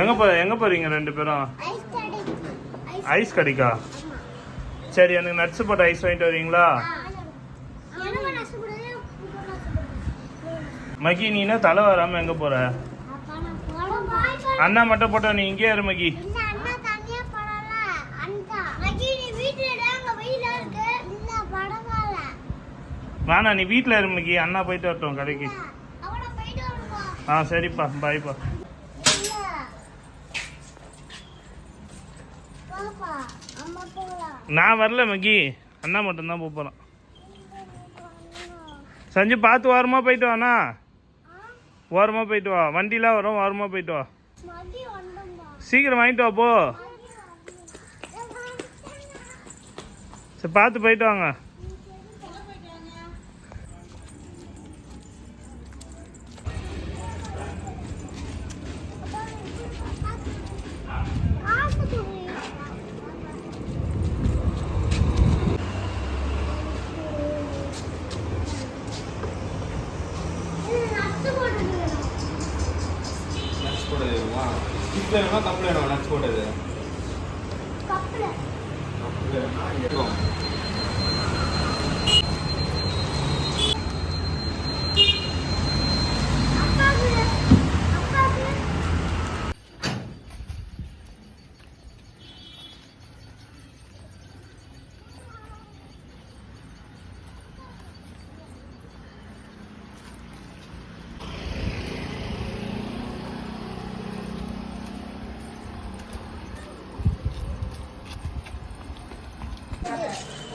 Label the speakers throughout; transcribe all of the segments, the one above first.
Speaker 1: எங்க போ எங்க போறீங்க ரெண்டு பேரும்?
Speaker 2: ஐஸ் கடைக்கு.
Speaker 1: சரி எனக்கு நட்ஸ் போட்ட ஐஸ் வாங்கிட்டு வரீங்களா? மகி நீ என்ன தலை வராம எங்க போற? அண்ணா மட்டும் போட்டோ நீ இங்கே இரு மகி. வேணா நீ வீட்டில் இரு மகி. அண்ணா போயிட்டு வரட்டும் கடைக்கு. ஆ சரிப்பா. பாய்ப்பா நான் வரல மகி அண்ணா மட்டும்தான் போக போகிறான் சஞ்சு பார்த்து ஓரமாக போயிட்டு வாண்ணா ஓரமாக போயிட்டு வா வண்டிலாம் வரும் ஓரமாக போயிட்டு வா சீக்கிரம் வாங்கிட்டு வா போ சரி பார்த்து போயிட்டு வாங்க
Speaker 3: நட்ஸ் போட்டது வேணுமா கிஃப்ட் வேணுமா கப்பில் வேணுமா நட்ஸ் போட்டது. கப்பில் வேணுமா இங்கே இருக்கும்.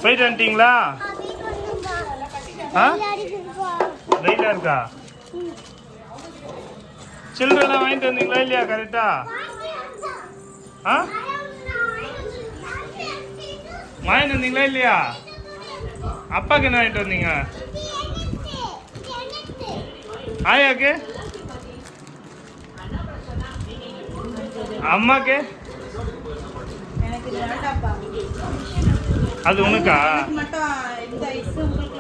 Speaker 1: போயிட்டு வந்துட்டீங்களா? ஆ? வெயிலாக இருக்கா? சில்லறெல்லாம் வாங்கிட்டு வந்தீங்களா இல்லையா கரெக்டா ஆ? வாங்கிட்டு வந்தீங்களா இல்லையா? அப்பாக்கு என்ன வாங்கிட்டு வந்தீங்க? ஆயாக்கு? அம்மாக்கு?
Speaker 4: எனக்கு
Speaker 1: அது உனக்கா?
Speaker 4: மட்டும் இந்த ஐஸ் உங்களுக்கு